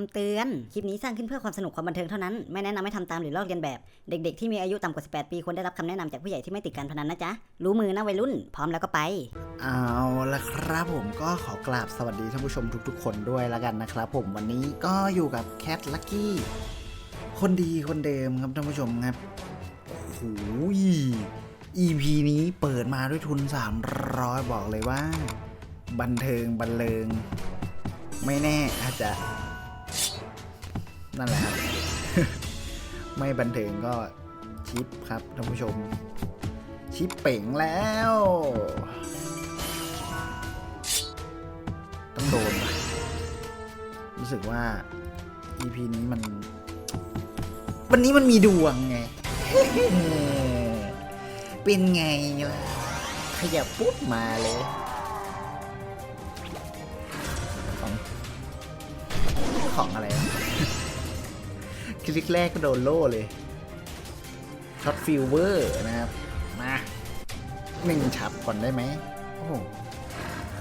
ำเตือน คลิปนี้สร้างขึ้นเพื่อความสนุกความบันเทิงเท่านั้น ไม่แนะนำให้ทำตามหรือลอกเลียนแบบ เด็กๆที่มีอายุต่ำกว่า 18 ปีควรได้รับคำแนะนำจากผู้ใหญ่ที่ไม่ติดการพนันนะจ๊ะ รู้มือนะวัยรุ่น พร้อมแล้วก็ไป เอาละครับผมก็ขอกราบสวัสดีท่านผู้ชมทุกๆ คนด้วยแล้วกันนะครับผมวันนี้ก็อยู่กับแคทลักกี้คนดีคนเดิมครับท่านผู้ชมครับโอ้โห EP นี้เปิดมาด้วยทุน 300 บอกเลยว่า บันเทิงบันเลงไม่แน่อาจจะ นั่นแหละครับ ไม่บันเทิงก็ชิปครับท่านผู้ชม ชิปเป่งแล้ว ต้องโดน รู้สึกว่า EP นี้มัน วันนี้มันมีดวงไง เป็นไงล่ะขยับปุ๊บมาเลยของของอะไรวะ คลิกแรกก็โดนโล่เลยช็อตฟิลเวอร์นะครับ มาหนึ่งฉับก่อนได้ไหมโอ้โห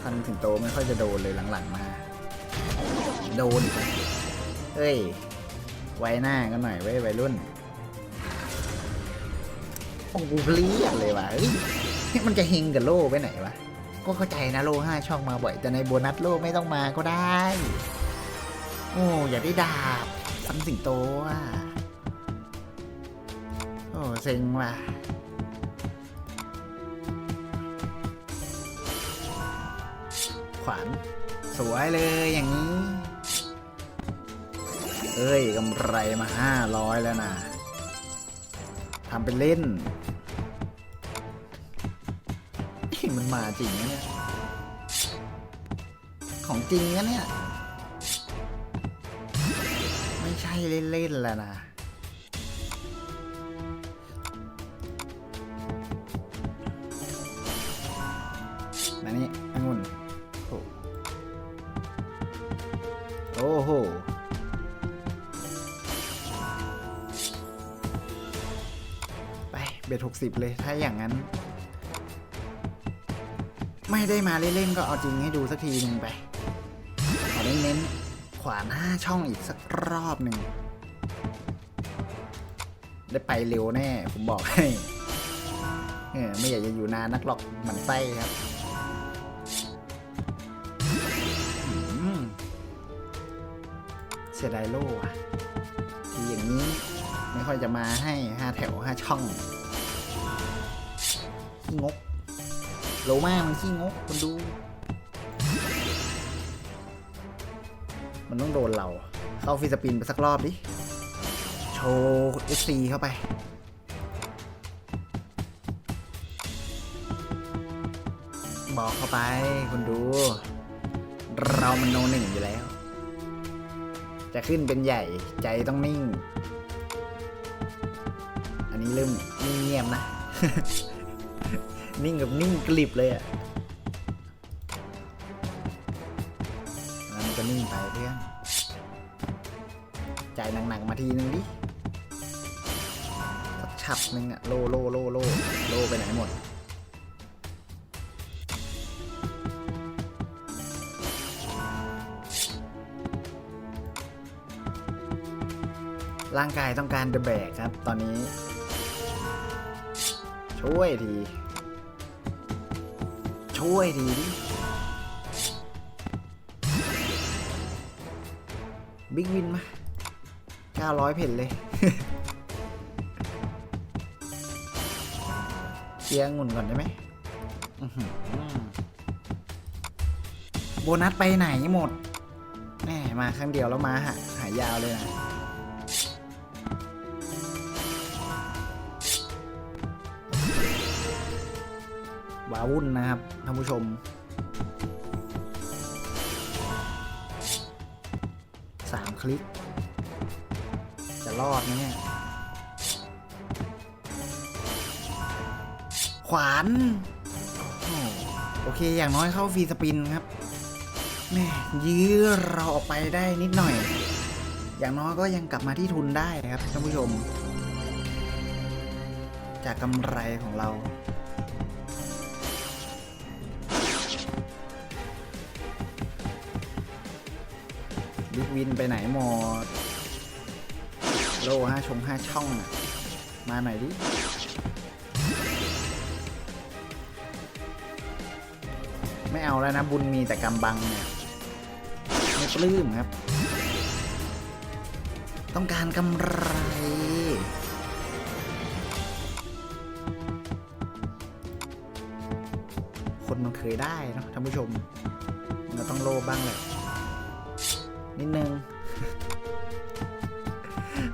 คันถึงโตไม่ค่อยจะโดนเลยหลังๆมา โดนเฮ้ย ไว้หน้ากันหน่อยไว้ยวัยรุ่น โอ้โหเครียเลยว่ะเฮ้ยมันจะเฮงกับโล่ไปไหนวะ ก็เข้าใจนะโล่ห้าช่องมาบ่อย แต่ในโบนัสโล่ไม่ต้องมาก็ได้ โอ้ อย่าได้ดาบ ฟันสิงโตอะ โอ้เซ็งว่ะขวานสวยเลยอย่างนี้ เอ้ยกำไรมาห้าร้อยแล้วนะทำเป็นเล่น มันมาจริงนะเนี่ย ของจริงนะเนี่ย ใช่เล่นๆแล้วนะ มานี่องุ่นโอ้โอ้โหไปเบ็ดหกสิบเลยถ้าอย่างนั้น ไม่ได้มาเล่นๆก็เอาจริงให้ดูสักทีหนึ่งไป ขอเน้นๆ ขวานห้าช่องอีกสักรอบหนึ่ง ได้ไปเร็วแน่ ผมบอกให้เออไม่อยากจะอยู่นานนักหรอกหมันไส้ครับเสียดายโล่อะทีอย่างนี้ไม่ค่อยจะมาให้ห้าแถวห้าช่องขี้งก โลมามันขี้งกคนดู มันต้องโดนเรา เข้าฟิสปินไปสักรอบดิ โชว์เอซีเข้าไป บอกเข้าไปคุณดู เรามันโนหนึ่งอยู่แล้ว จะขึ้นเป็นใหญ่ใจต้องนิ่ง อันนี้เริ่มนิ่งเงียบนะ นิ่งกับนิ่งกลิบเลยอะ ก็นิ่งไปเพื่อนใจหนักๆมาทีนึงดิสักฉับหนึ่งอะโลโลโลโลโลไปไหนหมดร่างกายต้องการเดอะแบกครับ ตอนนี้ ช่วยที ช่วยทีดิ บิ๊กวินมา900 เพนเลยเคียร์องุ่นก่อนได้ไหมโบนัสไปไหนหมดแหมมาครั้งเดียวแล้วมาหาหายาวเลยนะวาวุ่นนะครับท่านผู้ชม คลิก จะรอดไหมเนี่ยขวานโอเคอย่างน้อยเข้าฟรีสปินครับแม่ยื้อเราออกไปได้นิดหน่อย อย่างน้อยก็ยังกลับมาที่ทุนได้ครับท่านผู้ชม จากกำไรของเรา บิ๊กวินไปไหนหมด โลห้าชงห้าช่องน่ะมาหน่อยดิไม่เอาแล้วนะ บุญมีแต่กำบังเนี่ยไม่ปลื้มครับ ต้องการกำไร คนมันเคยได้เนะท่านผู้ชมมันก็ต้องโลบ้างแหละ นิดนึง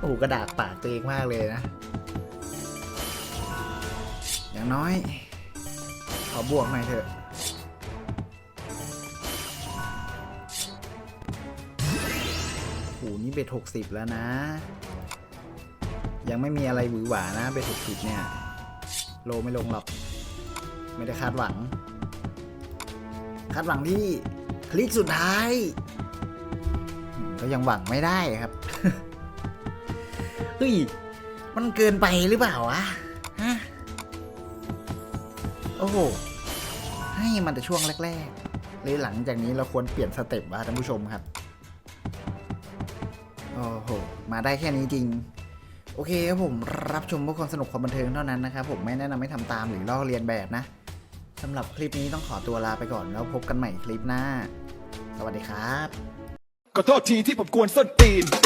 โอ้กระดาษปากตัวเองมากเลยนะ อย่างน้อย ขอบวกหน่อยเถอะโอ้นี่เบ็ดหกสิบแล้วนะ ยังไม่มีอะไรหวือหวานะเบ็ดหกสิบเนี่ย โลไม่ลงหรอก ไม่ได้คาดหวัง คาดหวังที่คลิกสุดท้าย ก็ยังหวังไม่ได้ครับ เฮ้ย มันเกินไปหรือเปล่าวะ ฮะ โอ้โห ให้มันแต่ช่วงแรกๆ เลยหลังจากนี้เราควรเปลี่ยนสเต็ปว่ะท่านผู้ชมครับ โอ้โห มาได้แค่นี้จริง โอเคครับผมรับชมเพื่อความสนุกความบันเทิงเท่านั้นนะครับผมไม่แนะนำให้ทำตามหรือลอกเลียนแบบนะสำหรับคลิปนี้ต้องขอตัวลาไปก่อนแล้วพบกันใหม่คลิปหน้า สวัสดีครับ ขอโทษทีที่ผมกวนส้นตีนเพื่อนผมแม่งก็กวนส้น